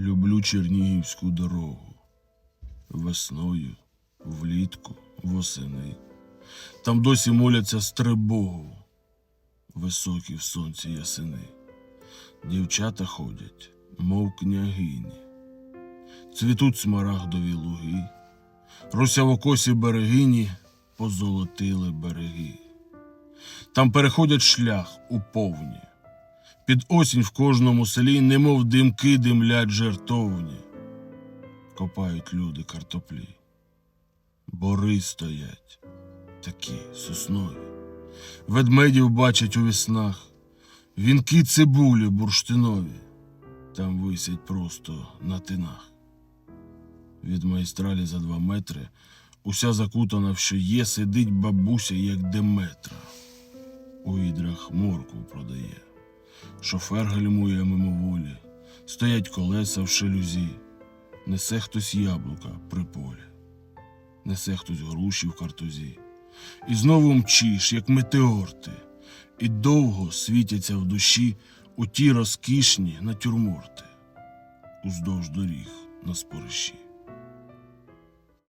Люблю Чернігівську дорогу. Весною, влітку, восени. Там досі моляться стрибогу, високі в сонці ясени. Дівчата ходять, мов княгині. Цвітуть смарагдові луги, русявокосі берегині позолотили береги. Там переходять шлях у повні. Під осінь в кожному селі, немов димки димлять жертовні. Копають люди картоплі. Бори стоять, такі соснові. Ведмедів бачать у віснах, вінки цибулі бурштинові. Там висять просто на тинах. Від майстралі за два метри, уся закутана в що є, сидить бабуся, як Деметра. У відрах моркву продає. Шофер гальмує мимоволі, стоять колеса в шелюзі, несе хтось яблука при полі, несе хтось груші в картузі. І знову мчиш, як метеор ти, і довго світяться в душі у ті розкішні натюрморти, уздовж доріг на спориші.